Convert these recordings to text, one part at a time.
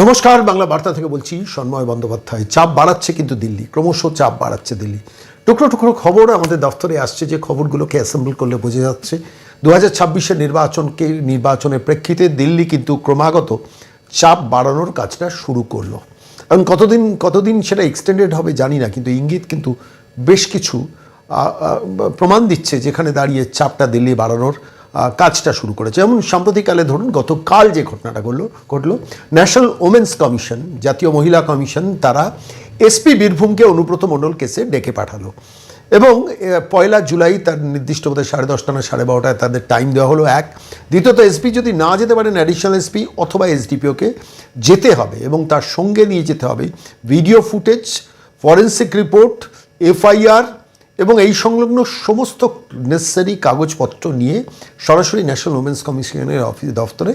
নমস্কার, বাংলা বার্তা থেকে বলছি সন্ময় বন্দ্যোপাধ্যায়। চাপ বাড়াচ্ছে কিন্তু দিল্লি, ক্রমশ চাপ বাড়াচ্ছে দিল্লি। টুকরো টুকরো খবর আমাদের দফতরে আসছে যে খবরগুলোকে অ্যাসেম্বল করলে বোঝা যাচ্ছে দু হাজার ছাব্বিশের নির্বাচনকে, নির্বাচনের প্রেক্ষিতে দিল্লি কিন্তু ক্রমাগত চাপ বাড়ানোর কাজটা শুরু করল। এবং কতদিন কতদিন সেটা এক্সটেন্ডেড হবে জানি না, কিন্তু ইঙ্গিত কিন্তু বেশ কিছু প্রমাণ দিচ্ছে যেখানে দাঁড়িয়ে চাপটা দিল্লি বাড়ানোর কাজটা শুরু করেছে। যেমন সাম্প্রতিককালে ধরুন গতকাল যে ঘটনাটা ঘটলো ঘটলো ন্যাশনাল ওমেন্স কমিশন জাতীয় মহিলা কমিশন, তারা এসপি বীরভূমকে অনুব্রত মণ্ডল কেসে ডেকে পাঠালো। এবং পয়লা জুলাই তার নির্দিষ্ট বোধহয় সাড়ে দশটা না সাড়ে বারোটায় তাদের টাইম দেওয়া হলো, এক। দ্বিতীয়ত এসপি যদি না যেতে পারেন অ্যাডিশনাল এসপি অথবা এসডিপিওকে যেতে হবে এবং তার সঙ্গে নিয়ে যেতে হবে। Video footage forensic report FIR এবং এই সংলগ্ন সমস্ত নেসেসারি কাগজপত্র নিয়ে সরাসরি ন্যাশনাল ওমেন্স কমিশনের অফিস দফতরে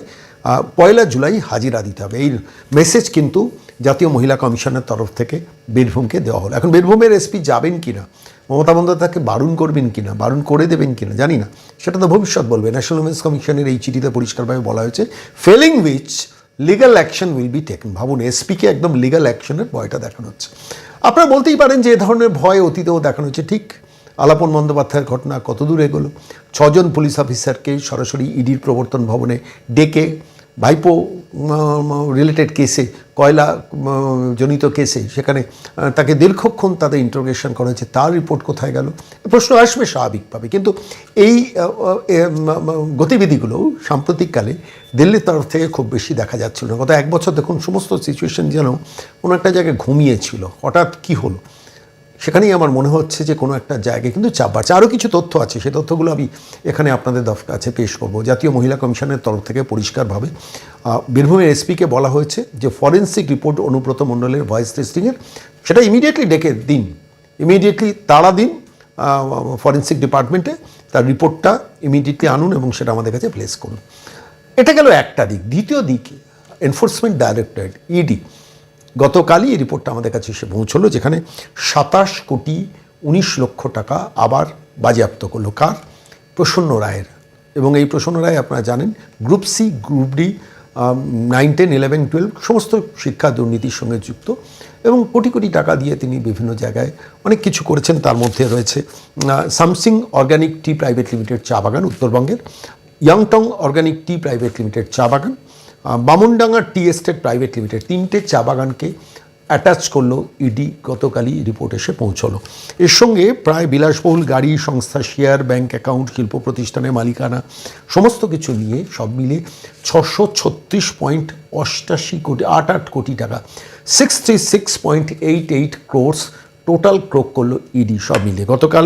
পয়লা জুলাই হাজিরা দিতে হবে। এই মেসেজ কিন্তু জাতীয় মহিলা কমিশনের তরফ থেকে বীরভূমকে দেওয়া হলো। এখন বীরভূমের এসপি যাবেন কি না মমতা বন্দ্যোপাধ্যায়কে বারণ করবেন কি না বারণ করে দেবেন কি না জানি না। সেটা তো ভবিষ্যৎ বলবে। ন্যাশনাল ওমেন্স কমিশনের এই চিঠিতে পরিষ্কারভাবে বলা হয়েছে failing which legal action will be taken ভাবুন এসপিকে একদম লিগাল অ্যাকশনের ভয়টা দেখানো হচ্ছে। আপনারা বলতেই পারেন যে এ ধরনের ভয় অতীতেও দেখানো হচ্ছে ঠিক আলাপন বন্দ্যোপাধ্যায়ের ঘটনা কত দূর এগোলো? ছজন পুলিশ অফিসারকে সরাসরি ইডির প্রবর্তন ভবনে ডেকে ভাইপো রিলেটেড কেসে কয়লা জনিত কেসে সেখানে তাকে দীর্ঘক্ষণ তাদের ইন্টারোগেশন করা হয়েছে, তার রিপোর্ট কোথায় গেল? প্রশ্ন আসবে স্বাভাবিকভাবে, কিন্তু এই গতিবিধিগুলো সাম্প্রতিককালে দিল্লির তরফ থেকে খুব বেশি দেখা যাচ্ছিল না। গত এক বছর দেখুন, সমস্ত সিচুয়েশন যেন কোনো একটা জায়গায় ঘুমিয়েছিল। হঠাৎ কি হলো? সেখানেই আমার মনে হচ্ছে যে কোনো একটা জায়গায় কিন্তু চাপ বাড়ছে। আরও কিছু তথ্য আছে, সেই তথ্যগুলো আমি এখানে আপনাদের দফ, কাছে পেশ করব। জাতীয় মহিলা কমিশনের তরফ থেকে পরিষ্কারভাবে বীরভূমের এসপিকে বলা হয়েছে যে ফরেন্সিক রিপোর্ট অনুব্রত মণ্ডলের ভয়েস টেস্টিংয়ের, সেটা ইমিডিয়েটলি ডেকে দিন। ইমিডিয়েটলি তাড়া দিন ফরেন্সিক ডিপার্টমেন্টে তার রিপোর্টটা ইমিডিয়েটলি আনুন এবং সেটা আমাদের কাছে প্লেস করুন। এটা গেল একটা দিক। দ্বিতীয় দিক, এনফোর্সমেন্ট ডাইরেক্টরেট, ইডি গতকালই এই রিপোর্টটা আমাদের কাছে এসে পৌঁছলো, যেখানে সাতাশ কোটি উনিশ লক্ষ টাকা আবার বাজেয়াপ্ত করল। কার? প্রসন্ন রায়ের। এবং এই প্রসন্ন রায় আপনারা জানেন, group C, group D nine, ten, eleven, twelve সমস্ত শিক্ষা দুর্নীতির সঙ্গে যুক্ত এবং কোটি কোটি টাকা দিয়ে তিনি বিভিন্ন জায়গায় অনেক কিছু করেছেন। তার মধ্যে রয়েছে Samsing organic tea private limited চা বাগান উত্তরবঙ্গের, Yangtong organic tea private limited চা বাগান Bamundanga tea estate private limited তিনটে চা বাগানকে অ্যাটাচ করল ইডি, গতকালই রিপোর্ট এসে পৌঁছলো। এর সঙ্গে প্রায় বিলাসবহুল গাড়ি, সংস্থা, শেয়ার, ব্যাংক অ্যাকাউন্ট, শিল্প প্রতিষ্ঠানের মালিকানা, সমস্ত কিছু নিয়ে সব মিলে ছশো ছত্রিশ পয়েন্ট অষ্টাশি কোটি, আট আট কোটি টাকা sixty six point eight eight crores total ক্রোক করল ইডি সব মিলে গতকাল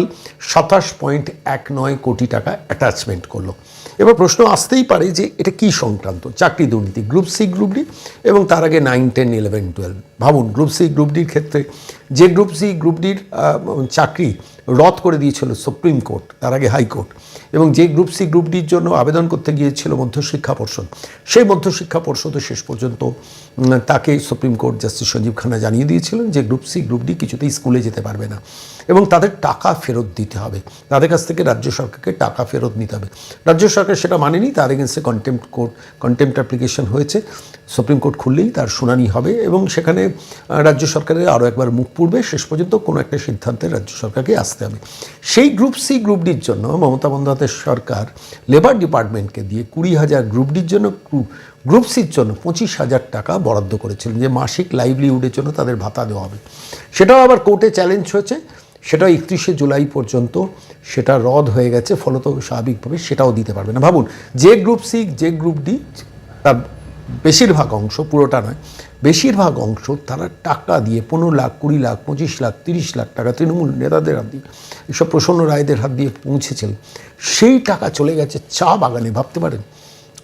সাতাশ পয়েন্ট এক নয় কোটি টাকা অ্যাটাচমেন্ট করল। এবার প্রশ্ন আসতেই পারে যে এটা কি সংক্রান্ত? চাকরি দুর্নীতি গ্রুপ সি গ্রুপ ডি এবং তার আগে নাইন টেন ইলেভেন টুয়েলভ ভাবুন গ্রুপ সি গ্রুপ ডির ক্ষেত্রে যে গ্রুপ সি গ্রুপ ডির চাকরি রদ করে দিয়েছিল সুপ্রিম কোর্ট, তার আগে হাইকোর্ট এবং যে গ্রুপ সি গ্রুপ ডির জন্য আবেদন করতে গিয়েছিল মধ্যশিক্ষা পর্ষদ, সেই মধ্যশিক্ষা পর্ষদও শেষ পর্যন্ত তাকে supreme court justice Sanjiv Khanna জানিয়ে দিয়েছিলেন যে গ্রুপ সি গ্রুপ ডি কিছুতেই স্কুলে যেতে পারবে না। এবং তাদের টাকা ফেরত দিতে হবে। তাদের কাছ থেকে রাজ্য সরকারকে টাকা ফেরত নিতে হবে। রাজ্য সরকার সেটা মানেনি, তার এগেনস্টে কন্টেম্প কোর্ট কন্টেম্প অ্যাপ্লিকেশন হয়েছে। সুপ্রিম কোর্ট খুললেই তার শুনানি হবে এবং সেখানে রাজ্য সরকারের আরও একবার মুখ পূর্বে শেষ পর্যন্ত কোনো একটা সিদ্ধান্তে রাজ্য সরকারকে আসতে হবে। সেই গ্রুপ সি গ্রুপ ডির জন্য মমতা বন্দ্যোপাধ্যায় সরকার লেবার ডিপার্টমেন্টকে দিয়ে কুড়ি হাজার গ্রুপ ডির জন্য গ্রু- গ্রুপ সির জন্য পঁচিশ হাজার টাকা বরাদ্দ করেছিলেন যে মাসিক লাইভলিহুডের জন্য তাদের ভাতা দেওয়া হবে। সেটাও আবার কোর্টে চ্যালেঞ্জ হয়েছে। সেটাও একত্রিশে জুলাই পর্যন্ত সেটা রদ হয়ে গেছে। ফলত স্বাভাবিকভাবে সেটাও দিতে পারবে না। ভাবুন, যে গ্রুপ সি যে গ্রুপ ডি তার বেশিরভাগ অংশ, পুরোটা নয়, বেশিরভাগ অংশ তারা টাকা দিয়ে পনেরো লাখ, কুড়ি লাখ, পঁচিশ লাখ, তিরিশ লাখ টাকা তৃণমূল নেতাদের হাত দিয়ে, এসব প্রসন্ন রায়দের হাত দিয়ে পৌঁছেছিল সেই টাকা চলে গেছে চা বাগানে, ভাবতে পারেন?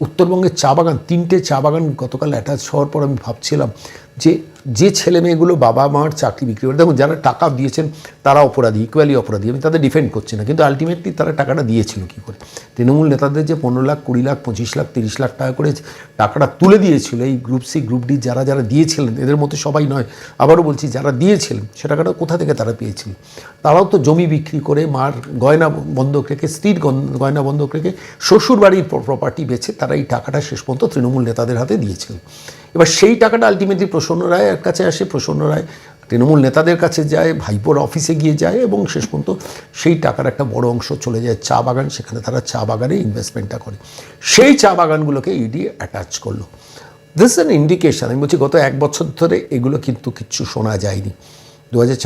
উত্তরবঙ্গের চা বাগান, তিনটে চা বাগান গতকাল অ্যাটাচ হওয়ার পর আমি ভাবছিলাম যে যে ছেলে মেয়েগুলো বাবা মার চাকরি বিক্রি করে, দেখুন যারা টাকা দিয়েছেন তারা অপরাধী ইকুয়ালি অপরাধী, আমি তাদের ডিফেন্ড করছি না, কিন্তু আলটিমেটলি তারা টাকাটা দিয়েছিল কী করে? তৃণমূল নেতাদের যে পনেরো লাখ, কুড়ি লাখ, পঁচিশ লাখ, তিরিশ লাখ টাকা করে টাকাটা তুলে দিয়েছিল, এই গ্রুপ সি গ্রুপ ডি যারা যারা দিয়েছিলেন, এদের মতো সবাই নয়, আবারও বলছি যারা দিয়েছিলেন, সে টাকাটা কোথা থেকে তারা পেয়েছিলেন তারাও তো জমি বিক্রি করে মার গয়না বন্ধক রেখে, স্ত্রীর গয়না বন্ধক রেখে শ্বশুর বাড়ির প্রপার্টি বেছে তারা এই টাকাটা শেষ পর্যন্ত তৃণমূল নেতাদের হাতে দিয়েছিলেন এবার সেই টাকাটা আলটিমেটলি প্রসন্ন রায়ের কাছে আসে, প্রসন্ন রায় তৃণমূল নেতাদের কাছে যায়, ভাইপোর অফিসে গিয়ে যায় এবং শেষ পর্যন্ত সেই টাকার একটা বড় অংশ চলে যায় চা বাগান, সেখানে তারা চা বাগানে ইনভেস্টমেন্টটা করে। সেই চা বাগানগুলোকে ইডি অ্যাটাচ করল। দিস অ্যান ইন্ডিকেশান আমি বলছি গত এক বছর ধরে এগুলো কিন্তু কিচ্ছু শোনা যায়নি। দু হাজার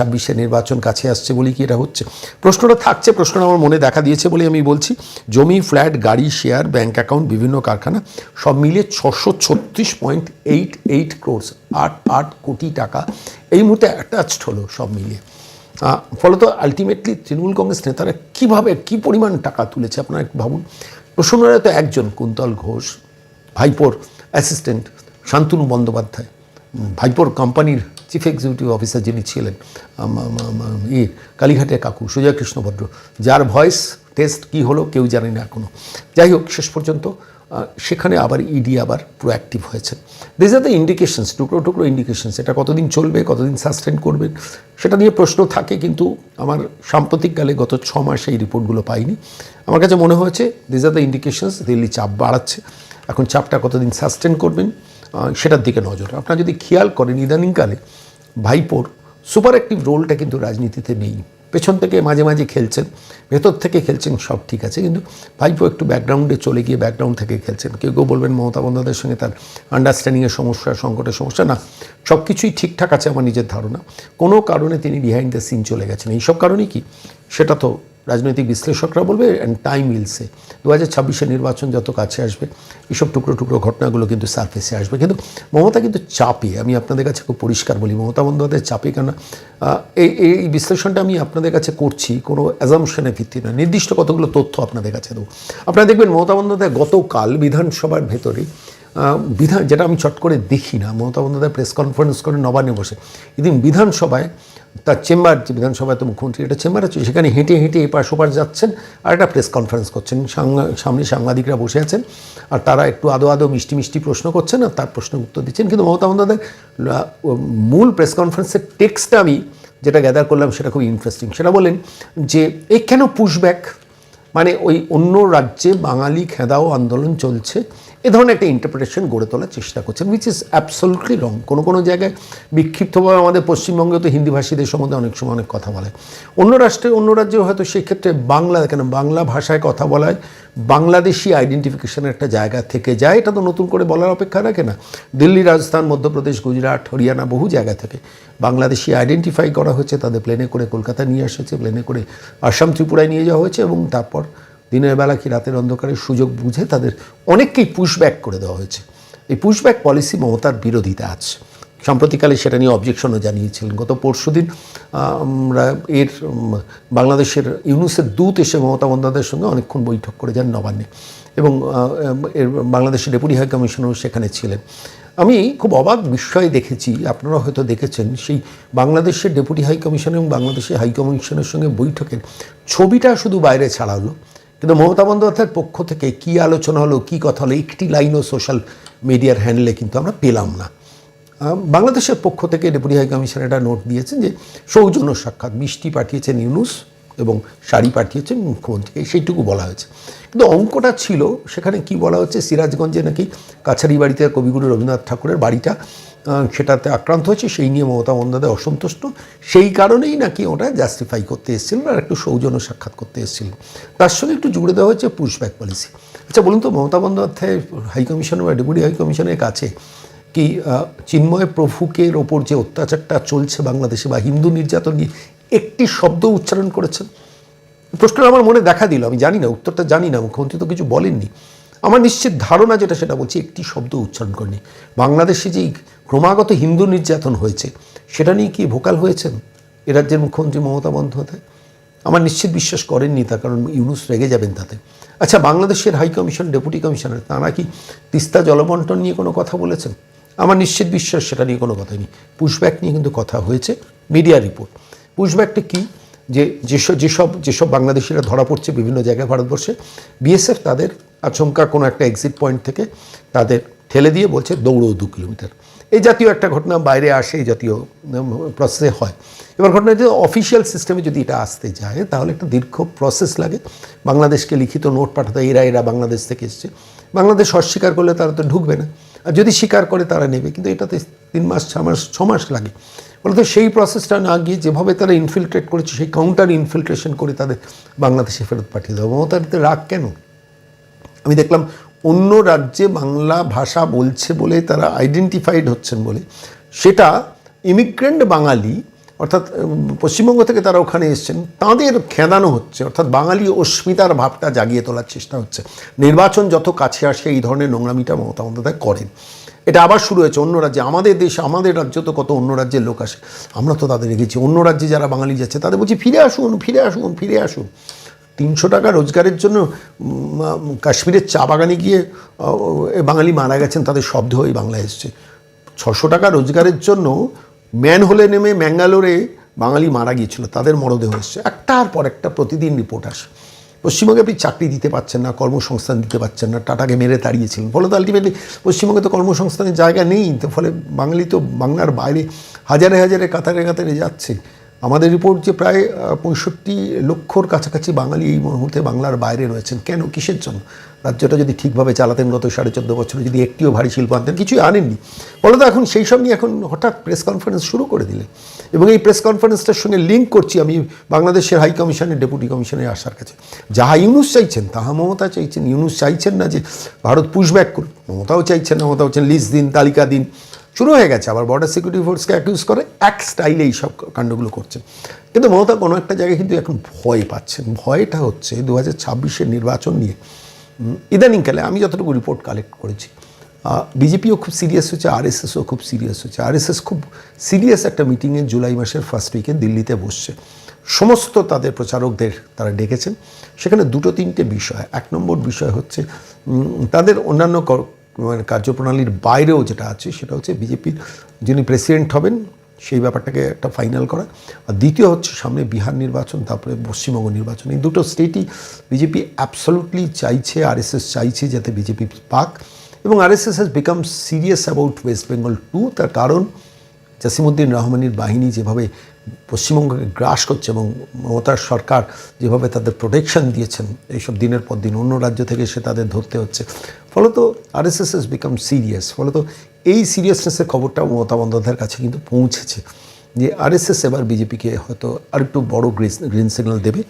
নির্বাচন কাছে আসছে বলেই কি এটা হচ্ছে? প্রশ্নটা থাকছে, প্রশ্নটা আমার মনে দেখা দিয়েছে বলে আমি বলছি। জমি, ফ্ল্যাট, গাড়ি, শেয়ার ব্যাঙ্ক অ্যাকাউন্ট, বিভিন্ন কারখানা, সব মিলিয়ে ছশো ছত্রিশ পয়েন্ট এইট এইট ক্রোর্স আট আট কোটি টাকা। এই মুহূর্তে অ্যাটাচড হলো সব মিলিয়ে। ফলত আলটিমেটলি তৃণমূল কংগ্রেস নেতারা কীভাবে, কী পরিমাণ টাকা তুলেছে আপনারা একটু ভাবুন। প্রসন্ন রায় তো একজন, কুন্তল ঘোষ, ভাইপোর অ্যাসিস্ট্যান্ট শান্তনু বন্দ্যোপাধ্যায়। ভাইপোর কোম্পানির চিফ এক্সিকিউটিভ অফিসার যিনি ছিলেন ই কালীঘাটের কাকু সুজয় কৃষ্ণ ভদ্র, যার ভয়েস টেস্ট কি হলো কেউ জানে না এখনও যাই হোক, শেষ পর্যন্ত সেখানে আবার ইডি আবার প্রোঅ্যাক্টিভ হয়েছে দিস আর দ্য ইন্ডিকেশনস টুকরো টুকরো ইন্ডিকেশনস এটা কতদিন চলবে, কতদিন সাস্টেন করবেন সেটা নিয়ে প্রশ্ন থাকে, কিন্তু আমার সাম্প্রতিককালে গত ছ মাসে এই রিপোর্টগুলো পাইনি। আমার কাছে মনে হয়েছে this are the indications Delhi চাপ বাড়াচ্ছে। এখন চাপটা কতদিন সাস্টেন করবেন সেটার দিকে নজর। আপনারা যদি খেয়াল করেন ইদানিংকালে ভাইপোর সুপার অ্যাক্টিভ রোলটা কিন্তু রাজনীতিতে নেই। পেছন থেকে মাঝে মাঝে খেলছেন, ভেতর থেকে খেলছেন, সব ঠিক আছে। কিন্তু ভাইপো একটু ব্যাকগ্রাউন্ডে চলে গিয়ে ব্যাকগ্রাউন্ড থেকে খেলছেন। কেউ কেউ বলবেন মমতা বন্দ্যোপাধ্যায়ের সঙ্গে তার আন্ডারস্ট্যান্ডিংয়ের সমস্যা, সংকটের সমস্যা। না, সব কিছুই ঠিকঠাক আছে আমার নিজের ধারণা। কোনো কারণে তিনি বিহাইন্ড দ্য সিন চলে গেছেন। এইসব কারণেই কি? সেটা তো রাজনৈতিক বিশ্লেষকরা বলবে অ্যান্ড টাইম উইলসে দু হাজার ছাব্বিশে নির্বাচন যত কাছে আসবে, এসব টুকরো টুকরো ঘটনাগুলো কিন্তু সারফেসে আসবে। কিন্তু মমতা কিন্তু চাপে, আমি আপনাদের কাছে খুব পরিষ্কার বলি, মমতা বন্দ্যোপাধ্যায় চাপে কেন এই এই বিশ্লেষণটা আমি আপনাদের কাছে করছি, কোনো অ্যাজামশনের ভিত্তি না নির্দিষ্ট কতগুলো তথ্য আপনাদের কাছে দেবো। আপনারা দেখবেন মমতা বন্দ্যোপাধ্যায় গতকাল বিধানসভার ভেতরে বিধান যেটা আমি চট করে দেখি না, মমতা বন্দ্যোপাধ্যায় প্রেস কনফারেন্স করে নবান্নে বসে। এদিন বিধানসভায়, তার চেম্বার যে বিধানসভায় তো মুখ্যমন্ত্রী, একটা চেম্বার আছে, সেখানে হেঁটে হেঁটে এপাশ ওপাশ যাচ্ছেন আর একটা প্রেস কনফারেন্স করছেন। সামনে সাংবাদিকরা বসে আছেন আর তারা একটু আদো আদো মিষ্টি মিষ্টি প্রশ্ন করছেন আর তার প্রশ্নের উত্তর দিচ্ছেন। কিন্তু মমতা বন্দ্যোপাধ্যায় মূল প্রেস কনফারেন্সের টেক্সটটা আমি যেটা গ্যাদার করলাম সেটা খুব ইন্টারেস্টিং সেটা বলেন যে, এ কেন পুশব্যাক মানে ওই অন্য রাজ্যে বাঙালি খেদাও আন্দোলন চলছে এ ধরনের একটা ইন্টারপ্রিটেশন গড়ে তোলার চেষ্টা করছেন উইচ ইজ অ্যাবসলুটলি রং কোনো কোনো জায়গায় বিক্ষিপ্তভাবে আমাদের পশ্চিমবঙ্গে তো হিন্দিভাষীদের সম্বন্ধে অনেক সময় অনেক কথা বলে। অন্য রাষ্ট্রে, অন্য রাজ্যে হয়তো সেক্ষেত্রে বাংলা, কেন বাংলা ভাষায় কথা বলায় বাংলাদেশি আইডেন্টিফিকেশনের একটা জায়গা থেকে যায়, এটা তো নতুন করে বলার অপেক্ষা রাখে না। দিল্লি, রাজস্থান, মধ্যপ্রদেশ, গুজরাট, হরিয়ানা বহু জায়গা থেকে বাংলাদেশি আইডেন্টিফাই করা হয়েছে, তাদের প্লেনে করে কলকাতা নিয়ে এসেছে প্লেনে করে আসাম, ত্রিপুরায় নিয়ে যাওয়া হয়েছে এবং তারপর দিনের বেলা কি রাতের অন্ধকারে সুযোগ বুঝে তাদের অনেককেই পুশব্যাক করে দেওয়া হয়েছে। এই পুশব্যাক পলিসি মমতার বিরোধিতা আছে সাম্প্রতিককালে সেটা নিয়ে অবজেকশনও জানিয়েছিলেন। গত পরশু দিন, আমরা এর বাংলাদেশের ইউনুসের দূত এসে মমতা বন্দ্যোপাধ্যায়ের সঙ্গে অনেকক্ষণ বৈঠক করে যান নবান্নে এবং এর বাংলাদেশের ডেপুটি হাই কমিশনারও সেখানে ছিলেন। আমি খুব অবাক বিস্ময় দেখেছি আপনারা হয়তো দেখেছেন, সেই বাংলাদেশের ডেপুটি হাই কমিশন এবং বাংলাদেশের হাই কমিশনের সঙ্গে বৈঠকের ছবিটা শুধু বাইরে ছাড়া হলো কিন্তু মমতা বন্দ্যোপাধ্যায়ের পক্ষ থেকে কি আলোচনা হলো, কি কথা হলো, একটি লাইনও সোশ্যাল মিডিয়ার হ্যান্ডেলে কিন্তু আমরা পেলাম না। বাংলাদেশের পক্ষ থেকে ডেপুটি হাই কমিশন একটা নোট দিয়েছেন যে, সৌজন্য সাক্ষাৎ, মিষ্টি পাঠিয়েছেন ইউনুস এবং শাড়ি পাঠিয়েছেন মুখ্যমন্ত্রীকে, সেইটুকু বলা হয়েছে। কিন্তু অঙ্কটা ছিল, সেখানে কি বলা হচ্ছে, সিরাজগঞ্জে নাকি কাছারি বাড়িতে কবিগুরু রবীন্দ্রনাথ ঠাকুরের বাড়িটা সেটাতে আক্রান্ত হয়েছে, সেই নিয়ে মমতা বন্দ্যোপাধ্যায় অসন্তুষ্ট। সেই কারণেই নাকি ওটা জাস্টিফাই করতে এসেছিলেন আর একটু সৌজন্য সাক্ষাৎ করতে এসেছিলেন তার সঙ্গে একটু জুড়ে দেওয়া হয়েছে পুশব্যাক পলিসি আচ্ছা বলুন তো, মমতা বন্দ্যোপাধ্যায় হাই কমিশন বা ডেপুটি হাই কমিশনের কাছে কি চিন্ময় প্রভুকের ওপর যে অত্যাচারটা চলছে বাংলাদেশে বা হিন্দু নির্যাতন নিয়ে একটি শব্দ উচ্চারণ করেছেন? প্রশ্নটা আমার মনে দেখা দিল, আমি জানি না, উত্তরটা জানি না, মুখ্যমন্ত্রী তো কিছু বলেননি। আমার নিশ্চিত ধারণা যেটা, সেটা বলছি, একটি শব্দ উচ্চারণ করেনি। বাংলাদেশে যেই ক্রমাগত হিন্দু নির্যাতন হয়েছে, সেটা নিয়ে কি ভোকাল হয়েছেন এ রাজ্যের মুখ্যমন্ত্রী মমতা বন্দ্যোপাধ্যায়? আমার নিশ্চিত বিশ্বাস করেননি তার কারণ ইউনুস রেগে যাবেন তাতে। আচ্ছা বাংলাদেশের হাই কমিশন, ডেপুটি কমিশনার, তারা কি তিস্তা জলবন্টন নিয়ে কোনো কথা বলেছেন? আমার নিশ্চিত বিশ্বাস সেটা নিয়ে কোনো কথা নেই। পুশব্যাক নিয়ে কিন্তু কথা হয়েছে, মিডিয়া রিপোর্ট। পুশব্যাকটা কি? যে, যেসব যেসব যেসব বাংলাদেশিরা ধরা পড়ছে বিভিন্ন জায়গায় ভারতবর্ষে বিএসএফ তাদের আচমকা কোনো একটা এক্সিট পয়েন্ট থেকে তাদের ঠেলে দিয়ে বলছে, দৌড়ো দু কিলোমিটার। এই জাতীয় একটা ঘটনা বাইরে আসে, এই জাতীয় প্রসেসে হয়। এবার ঘটনা যে অফিসিয়াল সিস্টেমে যদি এটা আসতে যায়, তাহলে একটা দীর্ঘ প্রসেস লাগে। বাংলাদেশকে লিখিত নোট পাঠাতে, এরা এরা বাংলাদেশ থেকে এসছে। বাংলাদেশ অস্বীকার করলে তারা তো ঢুকবে না। আর যদি স্বীকার করে, তারা নেবে। কিন্তু এটাতে তিন মাস ছ মাস ছ মাস লাগে। বলতে সেই প্রসেসটা না গিয়ে যেভাবে তারা ইনফিল্ট্রেট করেছে, সেই কাউন্টার ইনফিল্ট্রেশন করে তাদের বাংলাদেশে ফেরত পাঠিয়ে দেবো মমতার এতে রাগ কেন? আমি দেখলাম অন্য রাজ্যে বাংলা ভাষা বলছে বলে তারা আইডেন্টিফাইড হচ্ছেন বলে। সেটা ইমিগ্রেন্ট বাঙালি, অর্থাৎ পশ্চিমবঙ্গ থেকে তারা ওখানে এসছেন, তাদের খেদানো হচ্ছে। অর্থাৎ বাঙালি অস্মিতার ভাবটা জাগিয়ে তোলার চেষ্টা হচ্ছে। নির্বাচন যত কাছে আসে, এই ধরনের নোংরামিটা মমতা বন্দ্যোপাধ্যায় করেন। এটা আবার শুরু হয়েছে অন্য রাজ্যে। আমাদের দেশে, আমাদের রাজ্য তো কত অন্য রাজ্যের লোক আসে। আমরা তো তাদের রেখেছি অন্য রাজ্যে যারা বাঙালি যাচ্ছে, তাদের বলছি, ফিরে আসুন ফিরে আসুন ফিরে আসুন। তিনশো টাকা রোজগারের জন্য কাশ্মীরের চা বাগানে গিয়ে বাঙালি মারা গেছেন, তাদের শব্দ হয়ে বাংলায় এসছে। ছশো টাকা রোজগারের জন্য ম্যান হলে নেমে ম্যাঙ্গালোরে বাঙালি মারা গিয়েছিল, তাদের মরদেহ এসছে। একটার পর একটা প্রতিদিন রিপোর্ট আসে। পশ্চিমবঙ্গে আপনি চাকরি দিতে পারছেন না, কর্মসংস্থান দিতে পারছেন না, টাটাকে মেরে তাড়িয়েছিলেন। ফলে তো আলটিমেটলি পশ্চিমবঙ্গে তো কর্মসংস্থানের জায়গা নেই, তো ফলে বাঙালি তো বাংলার বাইরে হাজারে হাজারে কাতারে কাতারে যাচ্ছে। আমাদের রিপোর্ট যে প্রায় পঁয়ষট্টি লক্ষর কাছাকাছি বাঙালি এই মুহূর্তে বাংলার বাইরে রয়েছেন। কেন? কিসের জন্য? রাজ্যটা যদি ঠিকভাবে চালাতেন গত সাড়ে চোদ্দ বছরে, যদি একটিও ভারী শিল্প আনতেন, কিছুই আনেননি। বলো তো এখন সেই সব নিয়ে এখন হঠাৎ প্রেস কনফারেন্স শুরু করে দিলেন। এবং এই প্রেস কনফারেন্সটার সঙ্গে লিঙ্ক করছি আমি বাংলাদেশের হাই কমিশনের ডেপুটি কমিশনের আসার কাছে। যাহা ইউনুস চাইছেন, তাহা মমতা চাইছেন। ইউনুস চাইছেন না যে ভারত পুশব্যাক করুন মমতাও চাইছেন না মমতা হচ্ছেন লিস্ট দিন, তালিকা দিন। শুরু হয়ে গেছে, আবার বর্ডার সিকিউরিটি ফোর্সকে অ্যাকিউজ করে, এক স্টাইলে এই সব কাণ্ডগুলো করছেন। কিন্তু মমতা কোনো একটা জায়গায় কিন্তু এখন ভয় পাচ্ছেন। ভয়টা হচ্ছে দু হাজার নির্বাচন নিয়ে। ইদানিংকালে আমি যতটুকু রিপোর্ট কালেক্ট করেছি বিজেপিও খুব সিরিয়াস হচ্ছে আরএসএসও খুব সিরিয়াস হচ্ছে। আরএসএস খুব সিরিয়াস একটা মিটিংয়ে জুলাই মাসের ফার্স্ট উইকে দিল্লিতে বসছে। সমস্ত তাদের প্রচারকদের তারা ডেকেছেন। সেখানে দুটো তিনটে বিষয়। এক নম্বর বিষয় হচ্ছে তাদের অন্যান্য মানে কার্যপ্রণালীর বাইরেও যেটা আছে, সেটা হচ্ছে বিজেপির যিনি প্রেসিডেন্ট হবেন, সেই ব্যাপারটাকে একটা ফাইনাল করা। আর দ্বিতীয় হচ্ছে, সামনে বিহার নির্বাচন, তারপরে পশ্চিমবঙ্গ নির্বাচন। এই দুটো স্টেটই বিজেপি অ্যাবসলুটলি চাইছে আরএসএস চাইছে যাতে বিজেপি পাক। এবং RSS has become serious about West Bengal too তার কারণ জাসিমুদ্দিন রহমানির বাহিনী যেভাবে পশ্চিমবঙ্গকে গ্রাস করছে এবং মমতার সরকার যেভাবে তাদের প্রোটেকশন দিয়েছেন, এইসব দিনের পর দিন অন্য রাজ্য থেকে সে তাদের ধরতে হচ্ছে। ফলত আরএসএস এস বিকাম সিরিয়াস ফলত এই সিরিয়াসনেসের খবরটা মমতা বন্দ্যোপাধ্যায়ের কাছে কিন্তু পৌঁছেছে যে আরএসএস এবার বিজেপিকে হয়তো আরেকটু বড় গ্রিন গ্রিন সিগন্যাল দেবে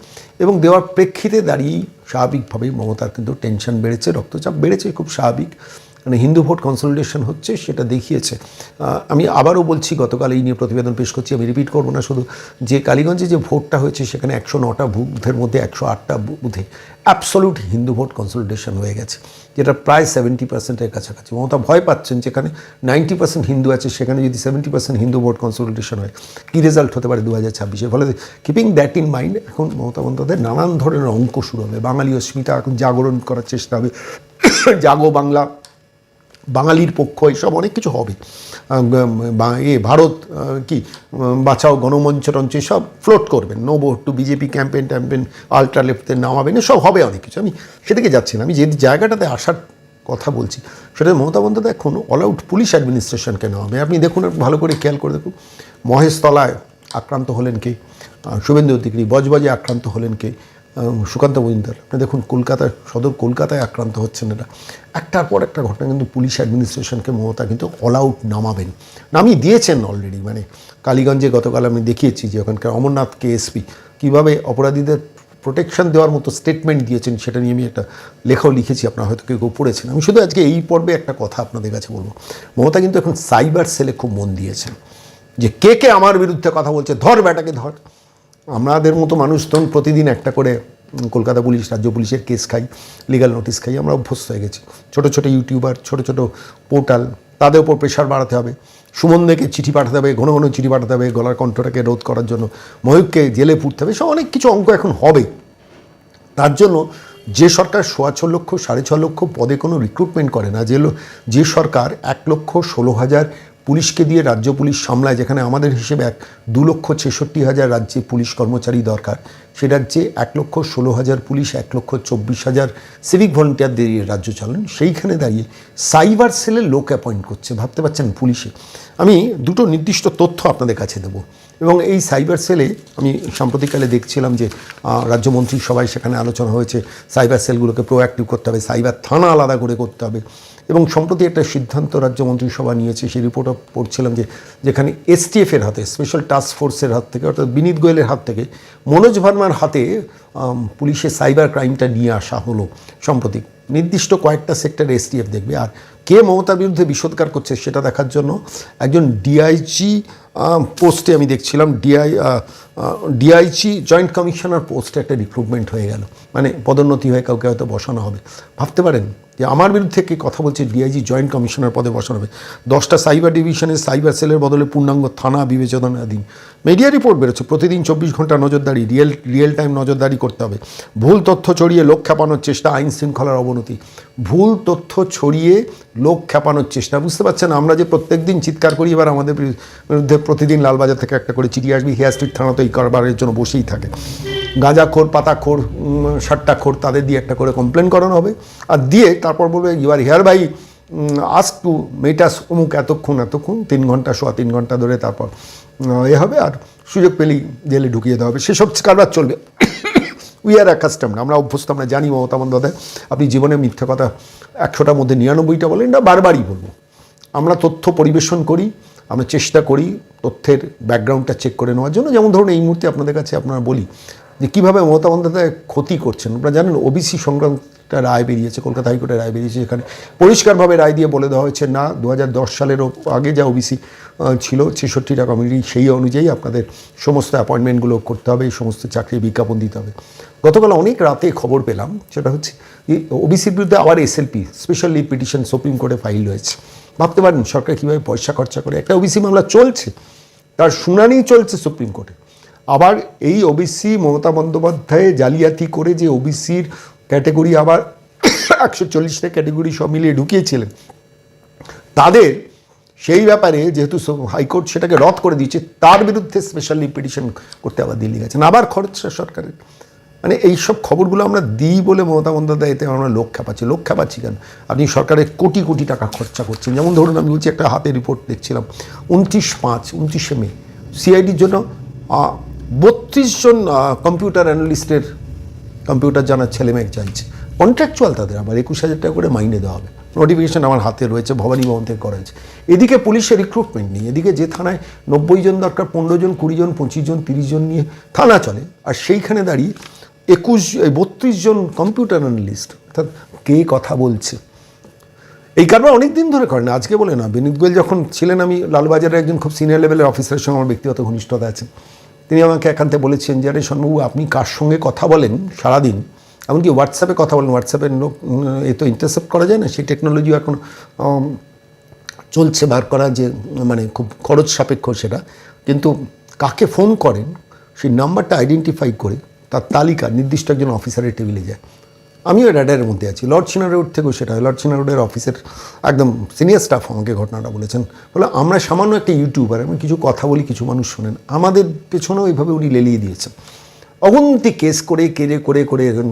এবং দেওয়ার প্রেক্ষিতে দাঁড়িয়েই স্বাভাবিকভাবেই মমতার কিন্তু টেনশন বেড়েছে, রক্তচাপ বেড়েছে, খুব স্বাভাবিক। মানে হিন্দু ভোট কনসলিডেশন হচ্ছে, সেটা দেখিয়েছে। আমি আবারও বলছি, গতকাল এই নিয়ে প্রতিবেদন পেশ করছি, আমি রিপিট করব না, শুধু যে কালীগঞ্জে যে ভোটটা হয়েছে, সেখানে একশো নটা বুথের মধ্যে একশো আটটা বুথে অ্যাবসলুট হিন্দু ভোট কনসলিডেশন হয়ে গেছে, যেটা প্রায় সেভেন্টি পার্সেন্টের কাছাকাছি। মমতা ভয় পাচ্ছেন যেখানে নাইনটি পার্সেন্ট হিন্দু আছে, সেখানে যদি seventy percent Hindu vote consolidation হয়, কী রেজাল্ট হতে পারে দু হাজার ছাব্বিশে ফলে কিপিং দ্যাট ইন মাইন্ড এখন মমতা বন্দ্যোপাধ্যায় নানান ধরনের অঙ্ক শুরু হবে। বাঙালি অস্মিতা, এখন জাগরণ করার চেষ্টা হবে। জাগো বাংলা বাঙালির পক্ষ এসব অনেক কিছু হবে। এ ভারত কি বাঁচাও গণমঞ্চ টঞ্চ সব ফ্লোট করবেন। No vote to BJP campaign ট্যাম্পেন ultra লেফটের নামাবেন সব হবে অনেক কিছু। আমি সেদিকে যাচ্ছি না আমি যে জায়গাটাতে আসার কথা বলছি, সেটা মমতা বন্দ্যোপাধ্যায় এখন অল আউট পুলিশ অ্যাডমিনিস্ট্রেশনকে নেওয়া হবে? আপনি দেখুন ভালো করে খেয়াল করে দেখুন। মহেশতলায় আক্রান্ত হলেন কে? শুভেন্দু অধিকারী, বজবজে আক্রান্ত হলেন কে? সুকান্ত মজুমদার। আপনি দেখুন, কলকাতায়, সদর কলকাতায় আক্রান্ত হচ্ছেন এটা একটার পর একটা ঘটনা কিন্তু পুলিশ অ্যাডমিনিস্ট্রেশনকে মমতা কিন্তু অল আউট নামাবেন। নামিয়ে দিয়েছেন অলরেডি মানে কালীগঞ্জে গতকাল আমি দেখিয়েছি যে ওখানকার অমরনাথ কেএসপি কীভাবে অপরাধীদের প্রোটেকশন দেওয়ার মতো স্টেটমেন্ট দিয়েছেন, সেটা নিয়ে আমি একটা লেখাও লিখেছি, আপনারা হয়তো কেউ কেউ পড়েছেন। আমি শুধু আজকে এই পর্বে একটা কথা আপনাদের কাছে বলব। মমতা কিন্তু এখন সাইবার সেলে খুব মন দিয়েছেন। যে কে কে আমার বিরুদ্ধে কথা বলছে, ধর ব্যাটাকে ধর। আমাদের মতো মানুষ তখন প্রতিদিন একটা করে কলকাতা পুলিশ, রাজ্য পুলিশের কেস খাই লিগাল নোটিশ খাই, আমরা অভ্যস্ত হয়ে গেছি। ছোট ছোট ইউটিউবার ছোট ছোট পোর্টাল তাদের উপর প্রেশার বাড়াতে হবে। সুমনদেরকে চিঠি পাঠাতে হবে, ঘন ঘন চিঠি পাঠাতে হবে, গলার কণ্ঠটাকে রোধ করার জন্য। ময়ূরকে জেলে পুড়তে হবে, সব অনেক কিছু অঙ্ক এখন হবে। তার জন্য যে সরকার সোয়া ছ লক্ষ, সাড়ে ছ লক্ষ পদে কোনো রিক্রুটমেন্ট করে না, যে যে সরকার এক লক্ষ ষোলো হাজার পুলিশকে দিয়ে রাজ্য পুলিশ সামলায় যেখানে আমাদের হিসেবে এক দু লক্ষ ছেষট্টি হাজার রাজ্যে পুলিশ কর্মচারী দরকার। সে রাজ্যে এক লক্ষ ষোলো হাজার পুলিশ এক লক্ষ চব্বিশ হাজার সিভিক ভলেন্টিয়ার দিয়ে রাজ্য চালান। সেইখানে দাঁড়িয়ে সাইবার সেলে লোক অ্যাপয়েন্ট করছে ভাবতে পারছেন পুলিশে। আমি দুটো নির্দিষ্ট তথ্য আপনাদের কাছে দেবো। এবং এই সাইবার সেলে আমি সাম্প্রতিককালে দেখছিলাম যে আহ, রাজ্যমন্ত্রী সবাই সেখানে আলোচনা হয়েছে সাইবার সেলগুলোকে প্রোঅ্যাক্টিভ করতে হবে সাইবার থানা আলাদা করে করতে হবে। এবং সম্প্রতি একটা সিদ্ধান্ত রাজ্য মন্ত্রিসভা নিয়েছে সেই রিপোর্টও পড়ছিলাম যে যেখানে এসটিএফ এর হাতে স্পেশাল টাস্ক ফোর্সের হাত থেকে অর্থাৎ বিনীত গোয়েলের হাত থেকে মনোজ ভার্মার হাতে আম, পুলিশের সাইবার ক্রাইমটা নিয়ে আসা হলো সম্প্রতি। নির্দিষ্ট কয়েকটা সেক্টর এসটিএফ দেখবে। আর কে মমতার বিরুদ্ধে বিষোদ্গার করছে সেটা দেখার জন্য একজন ডিআইজি পোস্টে আমি দেখছিলাম ডিআই ডিআইজি জয়েন্ট কমিশনার পোস্টে একটা রিক্রুটমেন্ট হয়ে গেল। মানে পদোন্নতি হয়ে কাউকে হয়তো বসানো হবে। ভাবতে পারেন যে আমার বিরুদ্ধে কে কথা বলছে ডিআইজি জয়েন্ট কমিশনার পদে বসানো হবে। দশটা সাইবার ডিভিশনের সাইবার সেলের বদলে পূর্ণাঙ্গ থানা বিবেচনাধীন। মিডিয়া রিপোর্ট বেরোচ্ছে। প্রতিদিন চব্বিশ ঘণ্টা নজরদারি, রিয়েল রিয়েল টাইম নজরদারি করতে হবে। ভুল তথ্য ছড়িয়ে লক্ষ্যাপানোর চেষ্টা আইন শৃঙ্খলার অবনতি। ভুল তথ্য ছড়িয়ে লোক খেপানোর চেষ্টা। বুঝতে পারছেন? আমরা যে প্রত্যেক দিন চিৎকার করি, এবার আমাদের বিরুদ্ধে প্রতিদিন লালবাজার থেকে একটা করে চিঠি আসবি হেয়ার স্ট্রিট থানা তো এই কারবারের জন্য বসেই থাকে। গাঁজা খোড় পাতা গাঁজাখোর পাতাখোর সাট্টাখোর তাদের দিয়ে একটা করে কমপ্লেন করানো হবে। আর দিয়ে তারপর বলবে you are hereby us to মেটাস অমুক এতক্ষণ এতক্ষণ, তিন ঘণ্টা সোয়া তিন ঘণ্টা ধরে তারপর এ হবে, আর সুযোগ পেলেই জেলে ঢুকিয়ে দেওয়া হবে। সেসব কারবার চলবে। উই আর অ্যাকাস্টমড আমরা অভ্যস্ত, আমরা জানি মমতা বন্দ্যোপাধ্যায়, আপনি জীবনে মিথ্যা কথা একশোটার মধ্যে নিরানব্বইটা বলেন না, বারবারই বলব। আমরা তথ্য পরিবেশন করি, আমরা চেষ্টা করি তথ্যের ব্যাকগ্রাউন্ডটা চেক করে নেওয়ার জন্য। যেমন ধরুন, এই মুহূর্তে আপনাদের কাছে আপনারা বলি যে কীভাবে মমতা বন্দ্যোপাধ্যায় ক্ষতি করছেন। আপনারা জানেন ওবিসি সংক্রান্ত রায় বেরিয়েছে, কলকাতা হাইকোর্টের রায় বেরিয়েছে এখানে পরিষ্কারভাবে রায় দিয়ে বলে দেওয়া হয়েছে, না দু হাজার দশ সালের আগে যা ওবিসি ছিল, ছেষট্টিটা কমিটি সেই অনুযায়ী আপনাদের সমস্ত অ্যাপয়েন্টমেন্টগুলো করতে হবে, এই সমস্ত চাকরির বিজ্ঞাপন দিতে হবে। গতকাল অনেক রাতে খবর পেলাম, সেটা হচ্ছে ওবিসির বিরুদ্ধে আবার এসএলপি স্পেশালি পিটিশন সুপ্রিম কোর্টে ফাইল হয়েছে। ভাবতে পারেন সরকার কীভাবে পয়সা খরচা করে, একটা ওবিসি মামলা চলছে, তার শুনানি চলছে সুপ্রিম কোর্টে আবার এই ওবিসি মমতা বন্দ্যোপাধ্যায় জালিয়াতি করে যে ওবিসির ক্যাটেগরি আবার একশো চল্লিশটা ক্যাটেগরি সব মিলিয়ে ঢুকিয়েছিলেন, তাদের সেই ব্যাপারে যেহেতু হাইকোর্ট সেটাকে রদ করে দিয়েছে, তার বিরুদ্ধে স্পেশালি পিটিশন করতে আবার দিল্লি গেছেন। আবার খরচা সরকারের। মানে এই সব খবরগুলো আমরা দিই বলে মমতা বন্দ্যোপাধ্যায়, এতে আমরা লোক খেপাচ্ছি। লোক খেপাচ্ছি কেন? আপনি সরকারের কোটি কোটি টাকা খরচা করছেন। যেমন ধরুন, আমি বলছি, একটা হাতে রিপোর্ট দেখছিলাম, উনত্রিশ পাঁচ, উনত্রিশে মে সিআইডির জন্য বত্রিশ জন কম্পিউটার অ্যানালিস্টের কম্পিউটার জানার ছেলে মেয়ে চাইছে। কন্ট্রাকচুয়াল তাদের, আবার একুশ হাজার টাকা করে মাইনে দেওয়া হবে। নোটিফিকেশন আমার হাতে রয়েছে, ভবানী ভবন থেকে করা হয়েছে। এদিকে পুলিশের রিক্রুটমেন্ট নেই এদিকে যে থানায় নব্বই জন দরকার, পনেরো জন, কুড়ি জন, পঁচিশ জন, তিরিশ জন নিয়ে থানা চলে। আর সেইখানে দাঁড়িয়ে একুশ বত্রিশ জন কম্পিউটার অ্যানালিস্ট অর্থাৎ কে কথা বলছে। এই কারবার অনেক দিন ধরে করেন আজকে বলে না, বিনীত গোয়েল যখন ছিলেন, আমি লালবাজারের একজন খুব সিনিয়র লেভেলের অফিসারের সঙ্গে আমার ব্যক্তিগত ঘনিষ্ঠতা আছে। তিনি আমাকে একান্তে বলেছেন যে, আরে শর্মাবু আপনি কার সঙ্গে কথা বলেন সারাদিন? এমনকি হোয়াটসঅ্যাপে কথা বলেন। হোয়াটসঅ্যাপে এ তো ইন্টারসেপ্ট করা যায় না। সেই টেকনোলজিও এখন চলছে বার করা যে মানে খুব খরচ সাপেক্ষ সেটা। কিন্তু কাকে ফোন করেন, সেই নাম্বারটা আইডেন্টিফাই করে তার তালিকা, নির্দিষ্ট একজন অফিসারের টেবিলে যায়। আমিও র্যাডারের মধ্যে আছি। লর্ড সিনা রোড থেকেও সেটা লর্ড সিনা রোডের অফিসের একদম সিনিয়র স্টাফ আমাকে ঘটনাটা বলেছেন। বলে, আমরা সামান্য একটা ইউটিউবার, আমি কিছু কথা বলি, কিছু মানুষ শোনেন। আমাদের পেছনেও এইভাবে উনি লেলিয়ে দিয়েছেন। অগন্তি কেস করে, কেড়ে, করে করে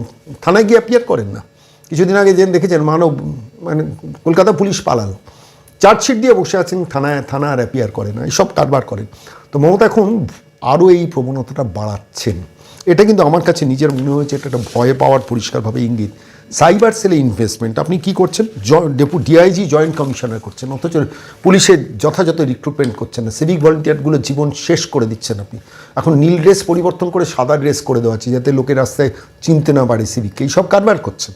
থানায় গিয়ে অ্যাপিয়ার করেন না। কিছুদিন আগে যে দেখেছেন মানব মানে কলকাতা পুলিশ পালালো। চার্জশিট দিয়ে বসে আছেন, থানায়, থানা আর অ্যাপিয়ার করে না। এইসব কারবার করেন। তো মমতা এখন আরও এই প্রবণতাটা বাড়াচ্ছেন। এটা কিন্তু আমার কাছে নিজের মনে হয়েছে, এটা একটা ভয় পাওয়ার পরিষ্কারভাবে ইঙ্গিত। সাইবার সেলে ইনভেস্টমেন্ট আপনি কি করছেন? ডেপু ডিআইজি জয়েন্ট কমিশনার করছেন, অথচ পুলিশের যথাযথ রিক্রুটমেন্ট করছেন না। সিভিক ভলেন্টিয়ারগুলো জীবন শেষ করে দিচ্ছেন আপনি। এখন নীল ড্রেস পরিবর্তন করে সাদা ড্রেস করে দেওয়া হচ্ছে যাতে লোকের রাস্তায় চিনতে না পারে সিভিককে এইসব কারবার করছেন।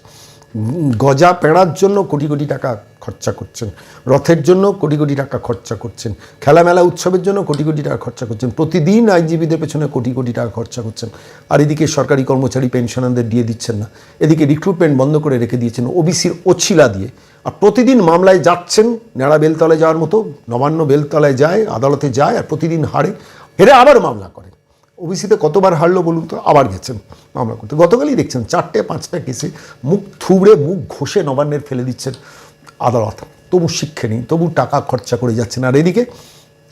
গজা পেড়ার জন্য কোটি কোটি টাকা খরচা করছেন। রথের জন্য কোটি কোটি টাকা খরচা করছেন। খেলামেলা উৎসবের জন্য কোটি কোটি টাকা খরচা করছেন। প্রতিদিন আইনজীবীদের পেছনে কোটি কোটি টাকা খরচা করছেন। আর এদিকে সরকারি কর্মচারী পেনশনারদের দিয়ে দিচ্ছেন না। এদিকে রিক্রুটমেন্ট বন্ধ করে রেখে দিয়েছেন ওবিসির ওছিলা দিয়ে। আর প্রতিদিন মামলায় যাচ্ছেন, নেড়া বেলতলায় যাওয়ার মতো, নবান্ন বেলতলায় যায়, আদালতে যায়, আর প্রতিদিন হারে, হেরে আবার মামলা করে ওবিসিতে কতবার হারলো বলুন তো? আবার গেছেন। মামলা করতে। গতকালই দেখছেন চারটে পাঁচটা কেসে মুখ থুবড়ে মুখ ঘষে নবান্নের ফেলে দিচ্ছেন আদালত। তবু শিক্ষে নেই, তবু টাকা খরচা করে যাচ্ছেন। আর এদিকে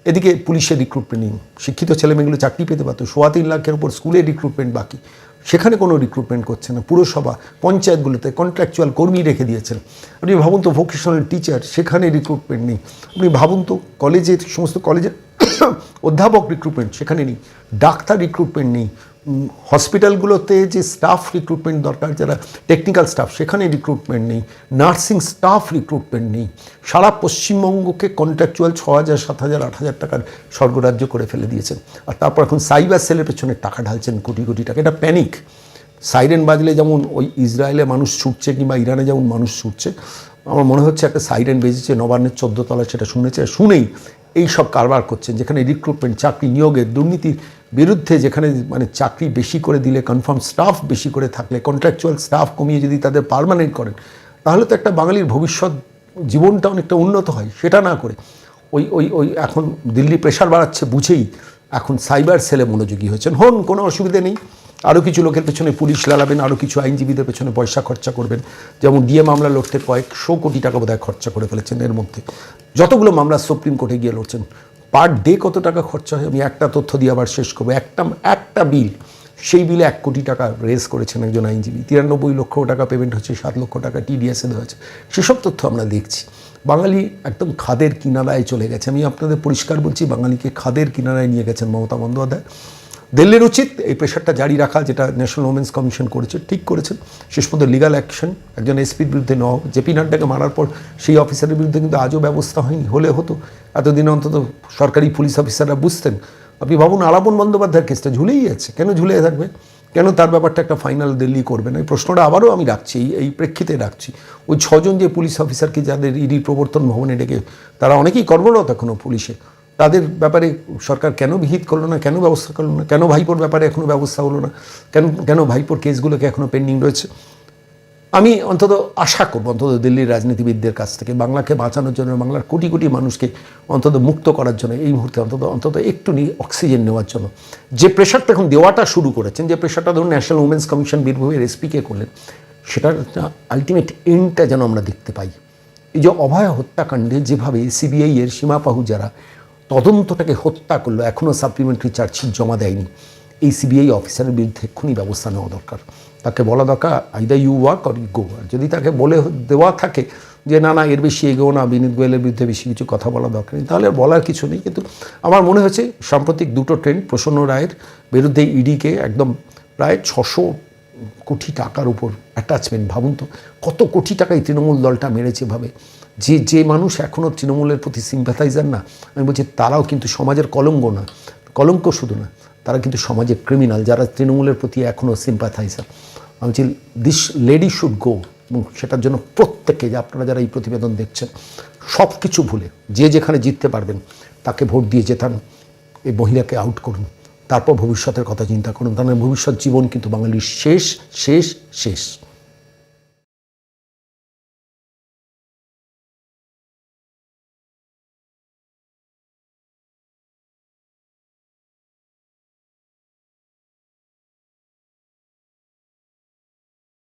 এদিকে পুলিশের রিক্রুটমেন্ট নেই। শিক্ষিত ছেলেমেয়েগুলো চাকরি পেতে পারতো সোয়া তিন লাখের উপর স্কুলে রিক্রুটমেন্ট বাকি। সেখানে কোনো রিক্রুটমেন্ট করছে না। পুরসভা, পঞ্চায়েতগুলোতে কন্ট্রাকচুয়াল কর্মী রেখে দিয়েছেন। আপনি ভাবুন তো ভোকেশনাল টিচার সেখানে রিক্রুটমেন্ট নেই। আপনি ভাবুন তো কলেজের সমস্ত কলেজের অধ্যাপক রিক্রুটমেন্ট সেখানে নেই। ডাক্তার রিক্রুটমেন্ট নেই। হসপিটালগুলোতে যে স্টাফ রিক্রুটমেন্ট দরকার, যারা টেকনিক্যাল স্টাফ সেখানে রিক্রুটমেন্ট নেই নার্সিং স্টাফ রিক্রুটমেন্ট নেই। সারা পশ্চিমবঙ্গকে কন্ট্রাকচুয়াল ছ হাজার, সাত হাজার, আট হাজার টাকার স্বর্গরাজ্য করে ফেলে দিয়েছেন। আর তারপর এখন সাইবার সেলের পেছনে টাকা ঢালছেন, কোটি কোটি টাকা। এটা প্যানিক সাইরেন বাজলে যেমন ওই ইসরায়েলে মানুষ ছুটছে কিংবা ইরানে যেমন মানুষ ছুটছে, আমার মনে হচ্ছে একটা সাইরেন বেজেছে, নবান্নের চোদ্দ তলা সেটা শুনেছে, শুনেই এই সব কারবার করছেন, যেখানে রিক্রুটমেন্ট চাকরি নিয়োগের দুর্নীতির বিরুদ্ধে যেখানে মানে চাকরি বেশি করে দিলে কনফার্ম স্টাফ বেশি করে থাকলে কন্ট্রাকচুয়াল স্টাফ কমিয়ে যদি তাদের পারমানেন্ট করেন, তাহলে তো একটা বাঙালির ভবিষ্যৎ জীবনটা অনেকটা উন্নত হয়, সেটা না করে। ওই ওই ওই এখন দিল্লি প্রেশার বাড়াচ্ছে বুঝেই, এখন সাইবার সেলে মনোযোগী হয়েছেন। হন, কোনো অসুবিধে নেই। আরও কিছু লোকের পেছনে পুলিশ লাগাবেন আরও কিছু আইনজীবীদের পেছনে পয়সা খরচা করবেন। যেমন ডিএ মামলা লড়তে কয়েকশো কোটি টাকা বোধহয় খরচা করে ফেলেছেন এর মধ্যে। যতগুলো মামলা সুপ্রিম কোর্টে গিয়ে লড়ছেন, পার ডে কত টাকা খরচা হয় আমি একটা তথ্য দিয়ে আবার শেষ করব। একটা একটা বিল, সেই বিলে এক কোটি টাকা রেজ করেছেন একজন আইনজীবী। তিরানব্বই লক্ষ টাকা পেমেন্ট হচ্ছে, সাত লক্ষ টাকা টিডিএসে দেওয়া হয়েছে। সেসব তথ্য আমরা দেখছি। বাঙালি একদম খাদের কিনারায় চলে গেছে। আমি আপনাদের পরিষ্কার বলছি, বাঙালিকে খাদের কিনারায় নিয়ে গেছেন মমতা বন্দ্যোপাধ্যায়। দিল্লির উচিত এই প্রেশারটা জারি রাখা, যেটা ন্যাশনাল ওমেন্স কমিশন করেছে, ঠিক করেছে। শেষ পর্যন্ত লিগাল অ্যাকশন একজন এসপির বিরুদ্ধে ন জেপি নাড্ডাকে মারার পর সেই অফিসারের বিরুদ্ধে কিন্তু আজও ব্যবস্থা হয়নি, হলে হতো। এতদিন অন্তত সরকারি পুলিশ অফিসাররা বুঝতেন। আপনি ভাবুন, আলাপন বন্দ্যোপাধ্যায়ের কেসটা ঝুলেই আছে কেন ঝুলে থাকবে? কেন তার ব্যাপারটা একটা ফাইনাল দিল্লি করবে না? এই প্রশ্নটা আবারও আমি রাখছি, এই এই প্রেক্ষিতে রাখছি। ওই ছজন যে পুলিশ অফিসারকে যাদের ইডি প্রবর্তন ভবনে ডেকে, তারা অনেকেই কর্মরত এখনও পুলিশে। তাদের ব্যাপারে সরকার কেন বিহিত করল না? কেন ব্যবস্থা করল না? কেন ভাইপোর ব্যাপারে এখনও ব্যবস্থা হলো না? কেন কেন ভাইপোর কেসগুলোকে এখনও পেন্ডিং রয়েছে? আমি অন্তত আশা করব, অন্তত দিল্লির রাজনীতিবিদদের কাছ থেকে, বাংলাকে বাঁচানোর জন্য, বাংলার কোটি কোটি মানুষকে অন্তত মুক্ত করার জন্য এই মুহূর্তে অন্তত অন্তত একটু নি অক্সিজেন নেওয়ার জন্য। যে প্রেশারটা এখন দেওয়াটা শুরু করেছেন, যে প্রেশারটা ধরুন ন্যাশনাল উমেন্স কমিশন বীরভূমের এসপিকে করলেন, সেটার আলটিমেট এন্ডটা যেন আমরা দেখতে পাই। এই যে অভয় হত্যাকাণ্ডে যেভাবে সিবিআই এর সীমাপাহু যারা তদন্তটাকে হত্যা করল। এখনও সাপ্লিমেন্টারি চার্জশিট জমা দেয়নি। এই সিবিআই অফিসারের বিরুদ্ধে এক্ষুনি ব্যবস্থা নেওয়া দরকার। তাকে বলা দরকার either you work or go আর যদি তাকে বলে দেওয়া থাকে যে, না না, এর বেশি এগোও না, বিনীত গোয়েলের বিরুদ্ধে বেশি কিছু কথা বলা দরকার নেই, তাহলে বলার কিছু নেই। কিন্তু আমার মনে হয়েছে সাম্প্রতিক দুটো ট্রেন্ড প্রসন্ন রায়ের বিরুদ্ধে ইডিকে একদম প্রায় ছশো কোটি টাকার উপর অ্যাটাচমেন্ট ভাবুন তো। কত কোটি টাকায় তৃণমূল দলটা মেরেছে ভাবে যে যে মানুষ এখনও তৃণমূলের প্রতি সিম্প্যাথাইজার না, আমি বলছি তারাও কিন্তু সমাজের কলঙ্ক না। কলঙ্ক শুধু না, তারা কিন্তু সমাজে ক্রিমিনাল যারা তৃণমূলের প্রতি এখনও সিম্প্যাথাইজার আমি বলছি দিস লেডি শুড গো এবং সেটার জন্য প্রত্যেকে, যে আপনারা যারা এই প্রতিবেদন দেখছেন সব কিছু ভুলে, যে যেখানে জিততে পারবেন, তাকে ভোট দিয়ে জেতান, এই মহিলাকে আউট করুন। তারপর ভবিষ্যতের কথা চিন্তা করুন। তাহলে ভবিষ্যৎ জীবন কিন্তু বাঙালির শেষ শেষ শেষ।